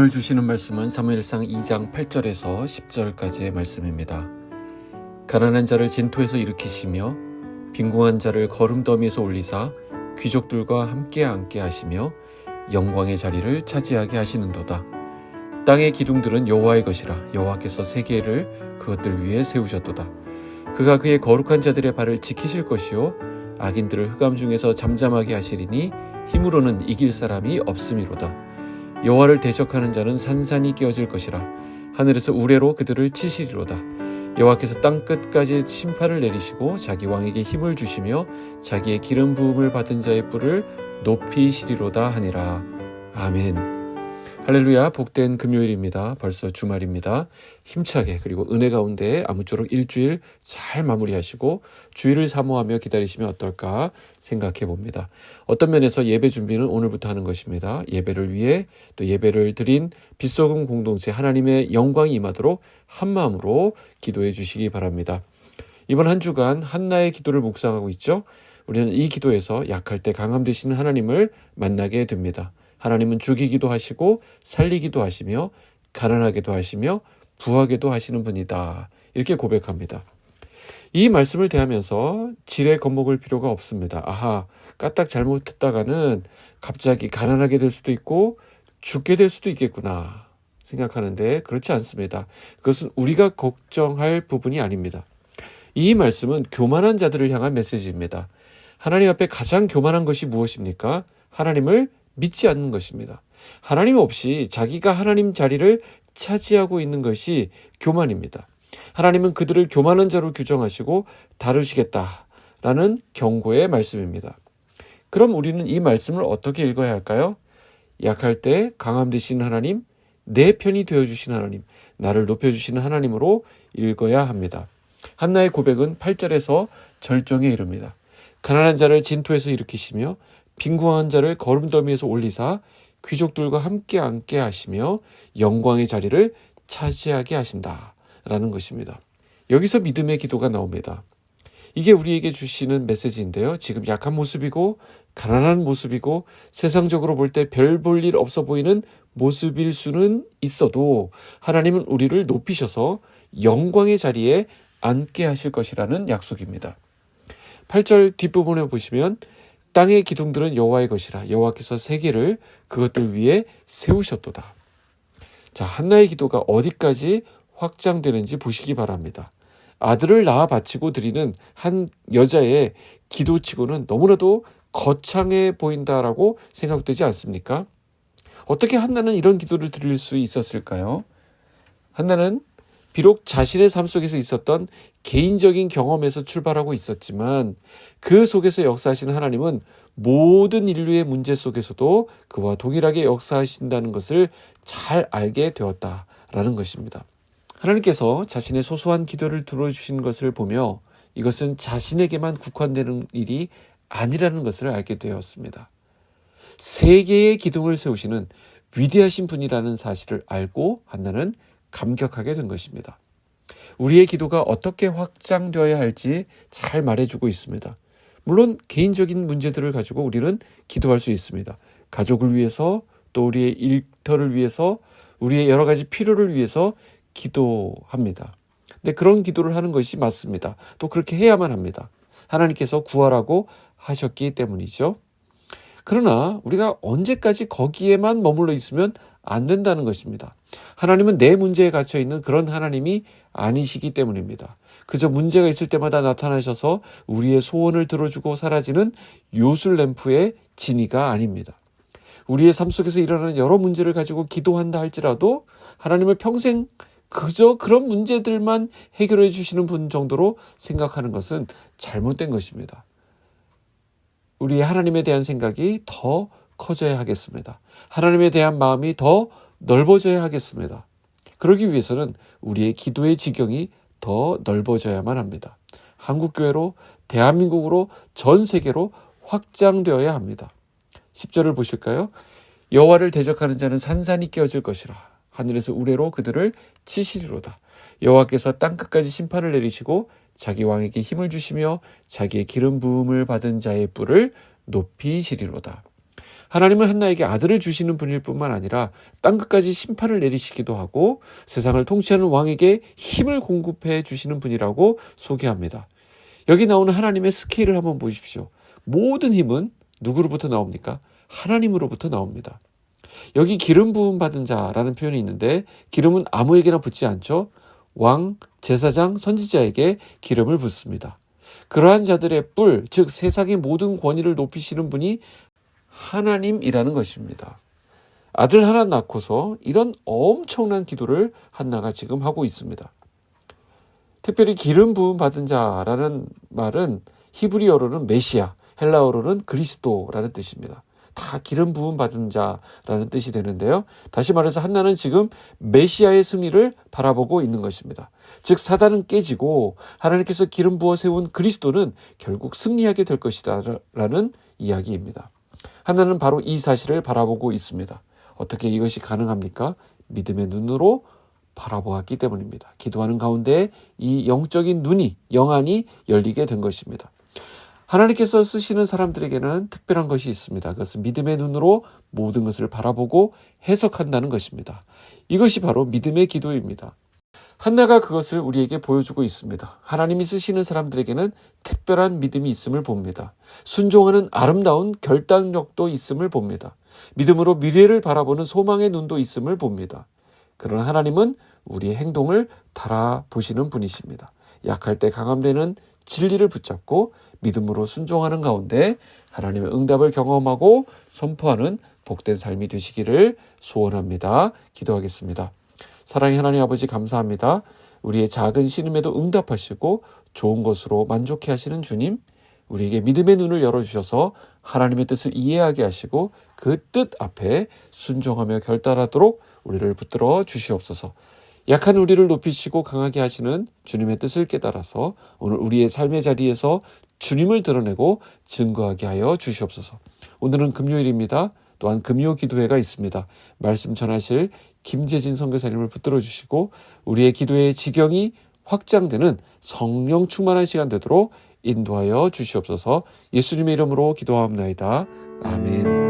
오늘 주시는 말씀은 사무엘상 2장 8절에서 10절까지의 말씀입니다. 가난한 자를 진토에서 일으키시며 빈궁한 자를 거름더미에서 올리사 귀족들과 함께 앉게 하시며 영광의 자리를 차지하게 하시는도다. 땅의 기둥들은 여호와의 것이라 여호와께서 세계를 그것들 위에 세우셨도다. 그가 그의 거룩한 자들의 발을 지키실 것이요 악인들을 흑암 중에서 잠잠하게 하시리니 힘으로는 이길 사람이 없음이로다. 여호와를 대적하는 자는 산산이 깨어질 것이라 하늘에서 우레로 그들을 치시리로다. 여호와께서 땅 끝까지 심판을 내리시고 자기 왕에게 힘을 주시며 자기의 기름 부음을 받은 자의 뿔을 높이시리로다 하니라. 아멘. 할렐루야 복된 금요일입니다. 벌써 주말입니다. 힘차게 그리고 은혜 가운데 아무쪼록 일주일 잘 마무리하시고 주일을 사모하며 기다리시면 어떨까 생각해 봅니다. 어떤 면에서 예배 준비는 오늘부터 하는 것입니다. 예배를 위해 또 예배를 드린 빛소금 공동체 하나님의 영광이 임하도록 한 마음으로 기도해 주시기 바랍니다. 이번 한 주간 한나의 기도를 묵상하고 있죠. 우리는 이 기도에서 약할 때 강함 되시는 하나님을 만나게 됩니다. 하나님은 죽이기도 하시고 살리기도 하시며 가난하게도 하시며 부하게도 하시는 분이다. 이렇게 고백합니다. 이 말씀을 대하면서 지레 겁먹을 필요가 없습니다. 아하, 까딱 잘못했다가는 갑자기 가난하게 될 수도 있고 죽게 될 수도 있겠구나 생각하는데 그렇지 않습니다. 그것은 우리가 걱정할 부분이 아닙니다. 이 말씀은 교만한 자들을 향한 메시지입니다. 하나님 앞에 가장 교만한 것이 무엇입니까? 하나님을 믿지 않는 것입니다. 하나님 없이 자기가 하나님 자리를 차지하고 있는 것이 교만입니다. 하나님은 그들을 교만한 자로 규정하시고 다루시겠다라는 경고의 말씀입니다. 그럼 우리는 이 말씀을 어떻게 읽어야 할까요? 약할 때 강함 되시는 하나님, 내 편이 되어 주신 하나님, 나를 높여 주시는 하나님으로 읽어야 합니다. 한나의 고백은 8절에서 절정에 이릅니다. 가난한 자를 진토에서 일으키시며 빈궁한 자를 거름더미에서 올리사 귀족들과 함께 앉게 하시며 영광의 자리를 차지하게 하신다 라는 것입니다. 여기서 믿음의 기도가 나옵니다. 이게 우리에게 주시는 메시지인데요. 지금 약한 모습이고 가난한 모습이고 세상적으로 볼 때 별 볼 일 없어 보이는 모습일 수는 있어도 하나님은 우리를 높이셔서 영광의 자리에 앉게 하실 것이라는 약속입니다. 8절 뒷부분에 보시면 땅의 기둥들은 여호와의 것이라 여호와께서 세계를 그것들 위에 세우셨도다. 자, 한나의 기도가 어디까지 확장되는지 보시기 바랍니다. 아들을 낳아 바치고 드리는 한 여자의 기도치고는 너무나도 거창해 보인다라고 생각되지 않습니까? 어떻게 한나는 이런 기도를 드릴 수 있었을까요? 한나는 비록 자신의 삶 속에서 있었던 개인적인 경험에서 출발하고 있었지만 그 속에서 역사하시는 하나님은 모든 인류의 문제 속에서도 그와 동일하게 역사하신다는 것을 잘 알게 되었다라는 것입니다. 하나님께서 자신의 소소한 기도를 들어주신 것을 보며 이것은 자신에게만 국한되는 일이 아니라는 것을 알게 되었습니다. 세계의 기둥을 세우시는 위대하신 분이라는 사실을 알고 한나는 감격하게 된 것입니다. 우리의 기도가 어떻게 확장되어야 할지 잘 말해주고 있습니다. 물론 개인적인 문제들을 가지고 우리는 기도할 수 있습니다. 가족을 위해서 또 우리의 일터를 위해서 우리의 여러 가지 필요를 위해서 기도합니다. 근데 그런 기도를 하는 것이 맞습니다. 또 그렇게 해야만 합니다. 하나님께서 구하라고 하셨기 때문이죠. 그러나 우리가 언제까지 거기에만 머물러 있으면 안 된다는 것입니다. 하나님은 내 문제에 갇혀 있는 그런 하나님이 아니시기 때문입니다. 그저 문제가 있을 때마다 나타나셔서 우리의 소원을 들어주고 사라지는 요술 램프의 진이가 아닙니다. 우리의 삶 속에서 일어나는 여러 문제를 가지고 기도한다 할지라도 하나님을 평생 그저 그런 문제들만 해결해 주시는 분 정도로 생각하는 것은 잘못된 것입니다. 우리의 하나님에 대한 생각이 더 커져야 하겠습니다. 하나님에 대한 마음이 더 넓어져야 하겠습니다. 그러기 위해서는 우리의 기도의 지경이 더 넓어져야만 합니다. 한국교회로, 대한민국으로, 전 세계로 확장되어야 합니다. 10절을 보실까요? 여호와를 대적하는 자는 산산이 깨어질 것이라. 하늘에서 우레로 그들을 치시리로다. 여호와께서 땅 끝까지 심판을 내리시고 자기 왕에게 힘을 주시며 자기의 기름 부음을 받은 자의 뿔을 높이시리로다. 하나님은 한나에게 아들을 주시는 분일 뿐만 아니라 땅 끝까지 심판을 내리시기도 하고 세상을 통치하는 왕에게 힘을 공급해 주시는 분이라고 소개합니다. 여기 나오는 하나님의 스케일을 한번 보십시오. 모든 힘은 누구로부터 나옵니까? 하나님으로부터 나옵니다. 여기 기름 부음 받은 자라는 표현이 있는데 기름은 아무에게나 붓지 않죠. 왕, 제사장, 선지자에게 기름을 붓습니다. 그러한 자들의 뿔, 즉 세상의 모든 권위를 높이시는 분이 하나님이라는 것입니다. 아들 하나 낳고서 이런 엄청난 기도를 한나가 지금 하고 있습니다. 특별히 기름 부음 받은 자라는 말은 히브리어로는 메시아, 헬라어로는 그리스도라는 뜻입니다. 다 기름 부음 받은 자라는 뜻이 되는데요. 다시 말해서 한나는 지금 메시아의 승리를 바라보고 있는 것입니다. 즉 사단은 깨지고 하나님께서 기름 부어 세운 그리스도는 결국 승리하게 될 것이다라는 이야기입니다. 한나는 바로 이 사실을 바라보고 있습니다. 어떻게 이것이 가능합니까? 믿음의 눈으로 바라보았기 때문입니다. 기도하는 가운데 이 영적인 눈이 영안이 열리게 된 것입니다. 하나님께서 쓰시는 사람들에게는 특별한 것이 있습니다. 그것은 믿음의 눈으로 모든 것을 바라보고 해석한다는 것입니다. 이것이 바로 믿음의 기도입니다. 한나가 그것을 우리에게 보여주고 있습니다. 하나님이 쓰시는 사람들에게는 특별한 믿음이 있음을 봅니다. 순종하는 아름다운 결단력도 있음을 봅니다. 믿음으로 미래를 바라보는 소망의 눈도 있음을 봅니다. 그러나 하나님은 우리의 행동을 달아보시는 분이십니다. 약할 때 강함되는 진리를 붙잡고 믿음으로 순종하는 가운데 하나님의 응답을 경험하고 선포하는 복된 삶이 되시기를 소원합니다. 기도하겠습니다. 사랑의 하나님 아버지 감사합니다. 우리의 작은 신음에도 응답하시고 좋은 것으로 만족해 하시는 주님, 우리에게 믿음의 눈을 열어주셔서 하나님의 뜻을 이해하게 하시고 그 뜻 앞에 순종하며 결단하도록 우리를 붙들어 주시옵소서. 약한 우리를 높이시고 강하게 하시는 주님의 뜻을 깨달아서 오늘 우리의 삶의 자리에서 주님을 드러내고 증거하게 하여 주시옵소서. 오늘은 금요일입니다. 또한 금요 기도회가 있습니다. 말씀 전하실 김재진 선교사님을 붙들어 주시고 우리의 기도의 지경이 확장되는 성령 충만한 시간 되도록 인도하여 주시옵소서. 예수님의 이름으로 기도하옵나이다. 아멘.